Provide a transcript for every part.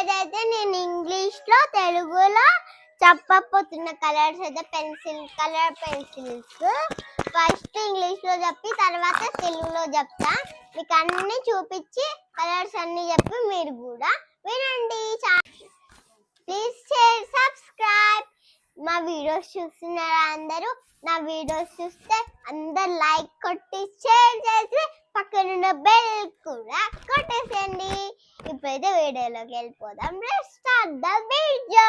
రోజు అయితే నేను ఇంగ్లీష్లో తెలుగులో చెప్పకపోతున్న కలర్స్ అయితే పెన్సిల్ కలర్ పెన్సిల్స్. ఫస్ట్ ఇంగ్లీష్లో చెప్పి తర్వాత తెలుగులో చెప్తా. మీకు అన్ని చూపించి కలర్స్ అన్ని చెప్పి మీరు కూడా వినండి. Please share subscribe. మా వీడియోస్ చూస్తున్నారా అందరూ? నా వీడియోస్ చూస్తే అందరు లైక్ కొట్టి షేర్ చేసి పక్కనున్న బెల్ కూడా కొట్టేసి ఇప్పుడైతే వీడియోలోకి వెళ్ళిపోదాం. Let's start the video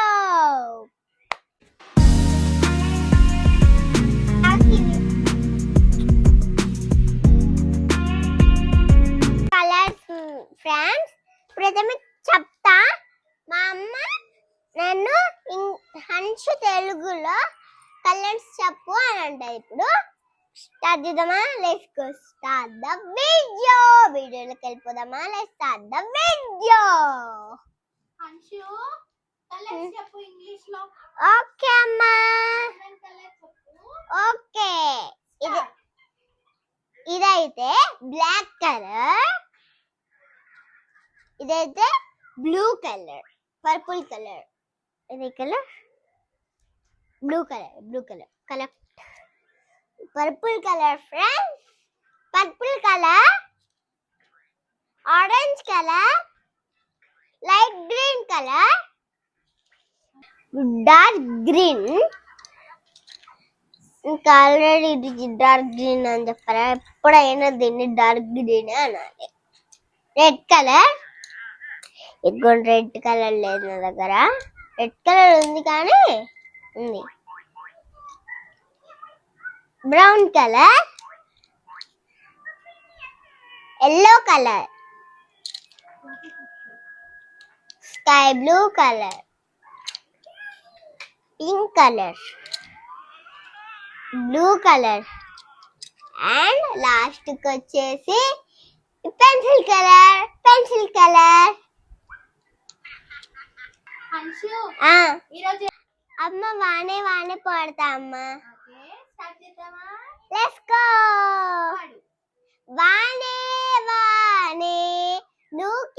colours friends ఇప్పుడైతే మీకు చెప్తా. మా అమ్మ నన్ను హన్షు తెలుగులో కలర్స్ చెప్పు అని అంటది. ఇప్పుడు స్టార్ట్ చేద్దామా let's go start the video వీడియోలోకి వెళ్ళిపోదామా? Let's start the video Anshu colours చెప్పు ఇంగ్లీష్లో ఓకే అమ్మా ఓకే ఇది ఇదైతే బ్లాక్ కలర్ ఇదైతే బ్లూ కలర్ పర్పుల్ కలర్ ఇది colour blue colour blue colour colour purple colour friends purple colour orange colour light green colour dark green ఇంకా already ఇది dark green అని చెప్పారా? ఎప్పుడైనా దీన్ని డార్క్ గ్రీన్ అనాలి. రెడ్ కలర్ ఎక్కువ రెడ్ కలర్ లేదు నా దగ్గర. రెడ్ కలర్ ఉంది కానీ ఉంది. Brown colour yellow colour sky blue colour pink colour blue colour and లాస్ట్కి వచ్చేసి పెన్సిల్ కలర్ పెన్సిల్ కలర్ అమ్మ వానే వానే పడతా అమ్మ. లెట్స్ గో వానే వానే నుకే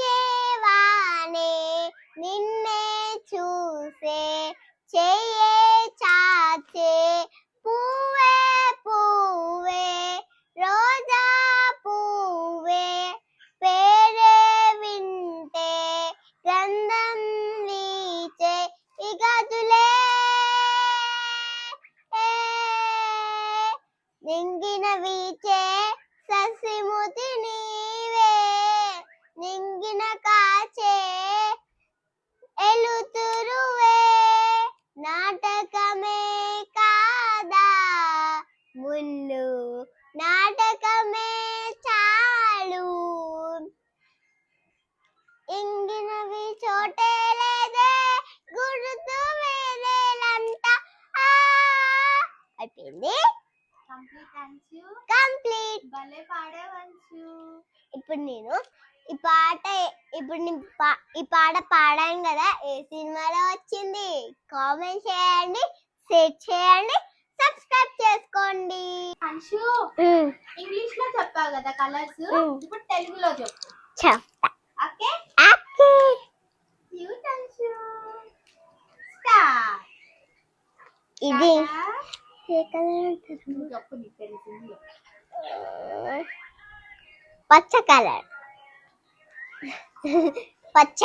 చోటే లేదే గుర్తు వేరేలంట అయిపోయింది. కంప్లీట్. భలే పాడావు అంశు ఇప్పుడు నేను ఈ పాట ఇప్పుడు ఈ పాట పాడాను కదా ఏ సినిమాలో వచ్చింది? కామెంట్ చేయండి షేర్ చేయండి సబ్స్క్రైబ్ చేసుకోండి. అంశు ఇంగ్లీష్లో చెప్పావు కదా కలర్స్. ఇప్పుడు తెలుగులో చెప్పు. చెప్తా. Okay? Okay. Cute Anshu start ఇది పచ్చ కలర్. పచ్చ.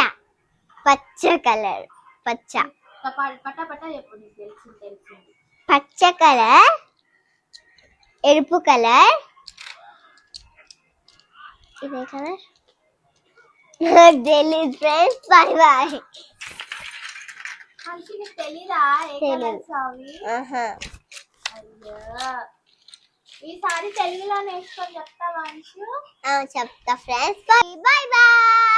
పచ్చ కలర్. పచ్చ. పచ్చ కలర్. ఎరుపు కలర్. ఇదే కలర్. తెలీదు ఫ్రెండ్స్ బాయ్ బాయ్ అంశు నీకు తెలీదా ఏ తెలీదు. కలర్స్ అవి ఆహా. అయ్యో. ఈసారి తెలుగులో నేర్చుకొని చెప్తావా అంశు? చెప్తా ఫ్రెండ్స్. Bye bye.